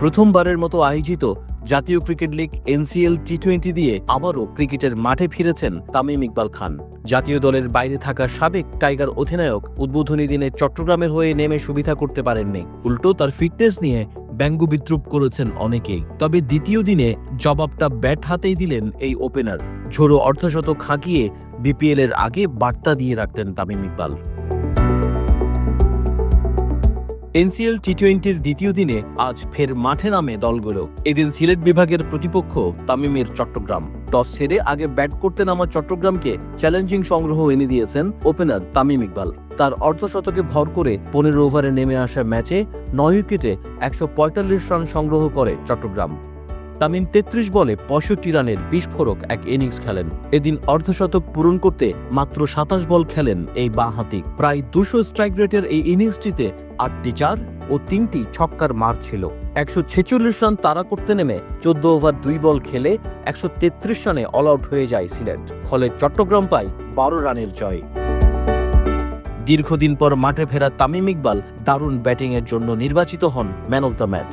প্রথমবারের মতো আয়োজিত জাতীয় cricket league NCL T twenty দিয়ে আবারও ক্রিকেটের মাঠে ফিরেছেন তামিম ইকবাল খান। জাতীয় দলের বাইরে থাকা সাবেক টাইগার অধিনায়ক উদ্বোধনী দিনে চট্টগ্রামের হয়ে নেমে সুবিধা করতে পারেননি। উল্টো তার ফিটনেস নিয়ে ব্যঙ্গ বিদ্রুপ করেছেন অনেকেই। তবে দ্বিতীয় দিনে জবাবটা ব্যাট হাতেই দিলেন এই ওপেনার। ঝোড়ো অর্ধশতক হাঁকিয়ে বিপিএল এর আগে বার্তা দিয়ে রাখতেন তামিম ইকবাল। এনসিএল টি টোয়েন্টির দ্বিতীয় দিনে আজ ফের মাঠে নামে দলগুলো। এদিন সিলেট বিভাগের প্রতিপক্ষ তামিমের চট্টগ্রাম। টস সেরে আগে ব্যাট করতে নামা চট্টগ্রামকে চ্যালেঞ্জিং সংগ্রহ এনে দিয়েছেন ওপেনার তামিম ইকবাল। তার অর্ধশতকে ভর করে পনেরো ওভারে নেমে আসা ম্যাচে নয় উইকেটে একশো পঁয়তাল্লিশ রান সংগ্রহ করে চট্টগ্রাম। তামিম তেত্রিশ বলে পঁয়ষট্টি রানের বিস্ফোরক এক ইনিংস খেলেন। এদিন অর্ধশতক পূরণ করতে মাত্র সাতাশ বল খেলেন এই বাঁহাতি প্রায় দুশো স্ট্রাইক রেটের এই ইনিংসটিতে আটটি চার ও তিনটি ছক্কার মার ছিল। একশো ছেচল্লিশ রান তাড়া করতে নেমে চোদ্দ ওভার দুই বল খেলে একশো তেত্রিশ রানে অল আউট হয়ে যায় সিলেট। ফলে চট্টগ্রাম পায় বারো রানের জয়। দীর্ঘদিন পর মাঠে ফেরা তামিম ইকবাল দারুণ ব্যাটিংয়ের জন্য নির্বাচিত হন man of the match.